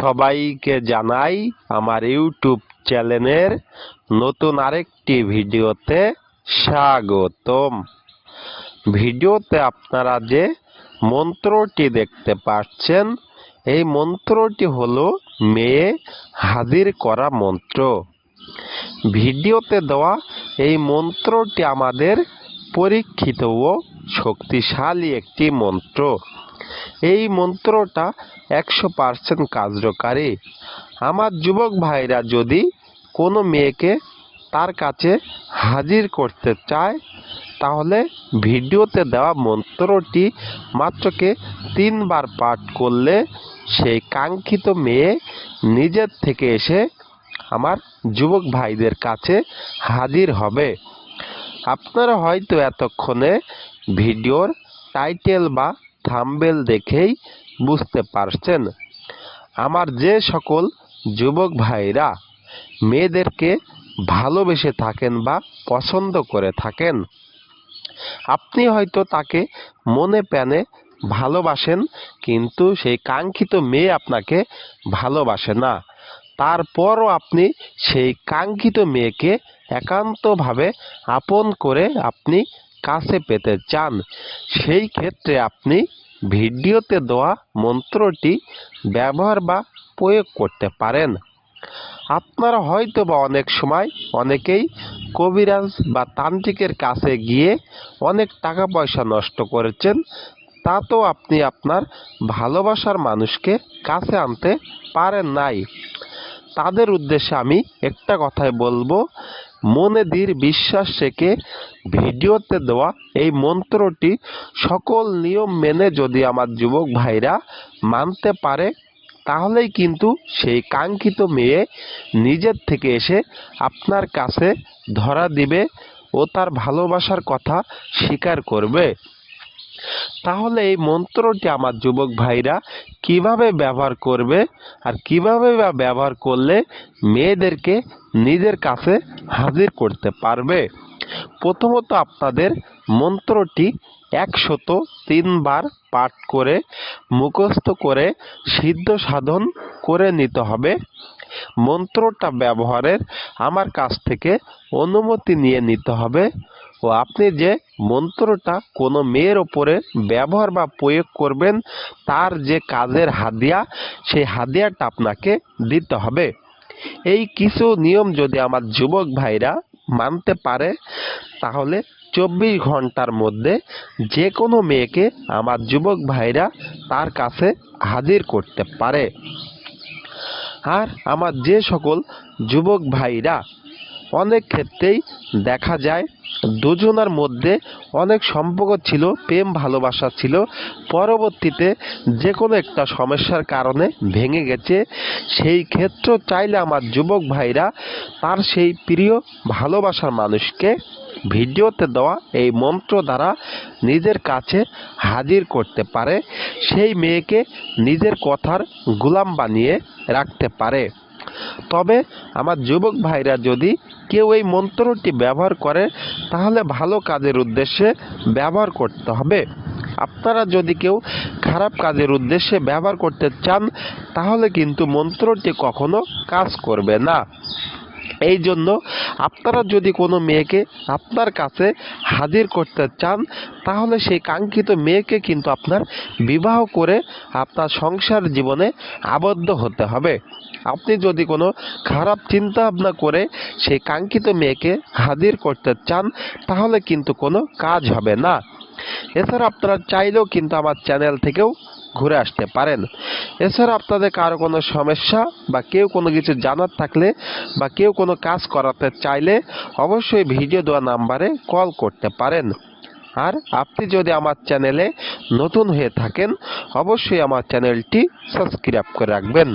সবাইকে জানাই আমার ইউটিউব চ্যানেলের নতুন আরেকটি ভিডিওতে স্বাগতম। ভিডিওতে আপনারা যে মন্ত্রটি দেখতে পাচ্ছেন, এই মন্ত্রটি হলো মেয়ে হাজির করা মন্ত্র। ভিডিওতে দেওয়া এই মন্ত্রটি আমাদের পরীক্ষিত ও শক্তিশালী একটি মন্ত্র। এই মন্ত্রটা একশো পার্সেন্ট কার্যকারী। আমার যুবক ভাইরা যদি কোনো মেয়েকে তার কাছে হাজির করতে চায়, তাহলে ভিডিওতে দেওয়া মন্ত্রটি মাত্রকে তিনবার পাঠ করলে সেই কাঙ্ক্ষিত মেয়ে নিজের থেকে এসে আমার যুবক ভাইদের কাছে হাজির হবে। আপনারা হয়তো এতক্ষণে ভিডিওর টাইটেল বা থাম্বেল দেখেই বুঝতে পারছেন। আমার যে সকল যুবক ভাইরা মেয়েদেরকে ভালোবেসে থাকেন বা পছন্দ করে থাকেন, আপনি হয়তো তাকে মনে প্যানে ভালোবাসেন, কিন্তু সেই কাঙ্ক্ষিত মেয়ে আপনাকে ভালোবাসে না। তারপরও আপনি সেই কাঙ্ক্ষিত মেয়েকে একান্তভাবে আপন করে আপনি কাছে পেতে চান, সেই ক্ষেত্রে আপনি ভিডিওতে দেওয়া মন্ত্রটি ব্যবহার বা প্রয়োগ করতে পারেন। আপনারা হয়তো বা অনেক সময় অনেকেই কবিরাজ বা তান্ত্রিকের কাছে গিয়ে অনেক টাকা পয়সা নষ্ট করেছেন, তাতেও আপনি আপনার ভালোবাসার মানুষকে কাছে আনতে পারেন নাই। তাদের উদ্দেশ্যে আমি একটা কথাই বলব মনে দৃঢ় বিশ্বাস রেখে ভিডিওতে দেওয়া এই মন্ত্রটি, সকল নিয়ম মেনে যদি আমার যুবক ভাইরা মানতে পারে, তাহলেই কিন্তু সেই কাঙ্ক্ষিত মেয়ে নিজের থেকে এসে আপনার কাছে ধরা দিবে ও তার ভালোবাসার কথা স্বীকার করবে। তাহলে এই মন্ত্রটি আমার যুবক ভাইরা কীভাবে ব্যবহার করবে আর কীভাবে বা ব্যবহার করলে মেয়েদেরকে নিজের কাছে হাজির করতে পারবে? প্রথমত আপনাদের মন্ত্রটি একশত তিনবার পাঠ করে, মুখস্থ করে, সিদ্ধ সাধন করে নিতে হবে। মন্ত্রটা ব্যবহারের আমার কাছ থেকে অনুমতি নিয়ে নিতে হবে। ও আপনি যে মন্ত্রটা কোনো মেয়ের ওপরে ব্যবহার বা প্রয়োগ করবেন, তার যে কাজের হাদিয়া, সেই হাদিয়াটা আপনাকে দিতে হবে। এই কিছু নিয়ম যদি আমার যুবক ভাইরা মানতে পারে, তাহলে চব্বিশ ঘণ্টার মধ্যে যে কোনো মেয়েকে আমার যুবক ভাইরা তার কাছে হাজির করতে পারে। আর আমার যে সকল যুবক ভাইরা, অনেক ক্ষেত্রেই দেখা যায় দুজনার মধ্যে অনেক সম্পর্ক ছিল, প্রেম, ভালোবাসা ছিল। পরবর্তীতে যে কোনো একটা সমস্যার কারণে ভেঙে গেছে। সেই ক্ষেত্র চাইলে আমার যুবক ভাইরা তার সেই প্রিয়, ভালোবাসার মানুষকে ভিডিওতে দেওয়া এই মন্ত্র দ্বারা নিজের কাছে হাজির করতে পারে। সেই মেয়েকে নিজের কথার গোলাম বানিয়ে রাখতে পারে। তবে আমার যুবক ভাইরা যদি কেউ এই মন্ত্রটি ব্যবহার করে, তাহলে ভালো কাজের উদ্দেশ্যে ব্যবহার করতে হবে। আপনারা যদি কেউ খারাপ কাজের উদ্দেশ্যে ব্যবহার করতে চান, তাহলে কিন্তু মন্ত্রটি কখনো কাজ করবে না। এই জন্য আপনারা যদি কোনো মেয়েকে আপনার কাছে হাজির করতে চান, তাহলে সেই কাঙ্ক্ষিত মেয়েকে কিন্তু আপনার বিবাহ করে আপনার সংসার জীবনে আবদ্ধ হতে হবে। আপনি যদি কোনো খারাপ চিন্তা ভাবনা করে সেই কাঙ্ক্ষিত মেয়েকে হাজির করতে চান, তাহলে কিন্তু কোনো কাজ হবে না। এছাড়া আপনারা চাইলেও কিন্তু আমার চ্যানেল থেকেও ঘুরে আসতে পারেন। এছাড়া আপনাদের কারও কোনো সমস্যা বা কেউ কোনো কিছু জানার থাকলে বা কেউ কোনো কাজ করাতে চাইলে অবশ্যই ভিডিও দেওয়া নাম্বারে কল করতে পারেন। আর আপনি যদি আমার চ্যানেলে নতুন হয়ে থাকেন, অবশ্যই আমার চ্যানেলটি সাবস্ক্রাইব করে রাখবেন।